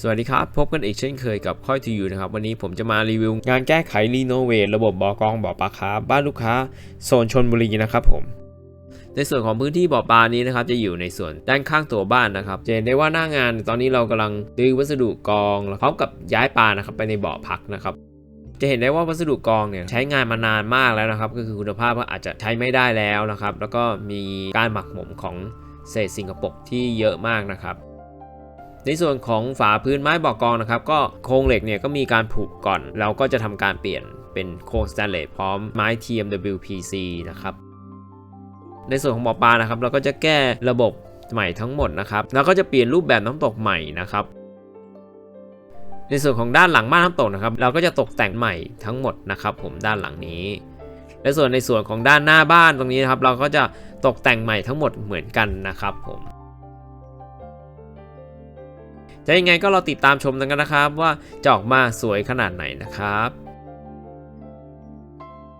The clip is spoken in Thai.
สวัสดีครับ พบกันอีกเช่นเคยกับค่อยทีอยู่นะครับ วันนี้ผมจะมารีวิวงานแก้ไขรีโนเวทระบบบ่อกองบ่อปลาคาร์ฟบ้านลูกค้าโซนชนบุรีนะครับผมในส่วนของพื้นที่บ่อปลานี้นะครับจะอยู่ในส่วนด้านข้างตัวบ้านนะครับจะเห็นได้ว่าหน้างานตอนนี้เรากำลังดื้อวัสดุกองพร้อมกับย้ายปลานะครับไปในบ่อพักนะครับจะเห็นได้ว่าวัสดุกองเนี่ยใช้งานมานานมากแล้วนะครับ ก็คือคุณภาพก็อาจจะใช้ไม่ได้แล้วนะครับ แล้วก็มีการหมักหมมของเศษสิ่งกระปกที่เยอะมากนะครับ ในส่วนของฝาพื้นไม้บอกกองนะครับก็โครงเหล็กเนี่ยก็มีการผุก่อน เราก็จะทำการเปลี่ยนเป็นโครงสแตนเลสพร้อมไม้ TMWPC นะครับในส่วนของหมอปลานะครับเราก็จะแก้ระบบใหม่ทั้งหมดนะครับแล้วก็จะเปลี่ยนรูปแบบน้ำตกใหม่นะครับในส่วนของด้านหลังบ้านน้ำตกนะครับ เราก็จะตกแต่งใหม่ทั้งหมดนะครับ ผมด้านหลังนี้ และส่วนในส่วนของด้านหน้าบ้านตรงนี้นะครับ เราก็จะตกแต่งใหม่ทั้งหมดเหมือนกันนะครับผม จะยังไงก็เราติดตามชมกันนะครับ ว่าจะออกมาสวยขนาดไหนนะครับ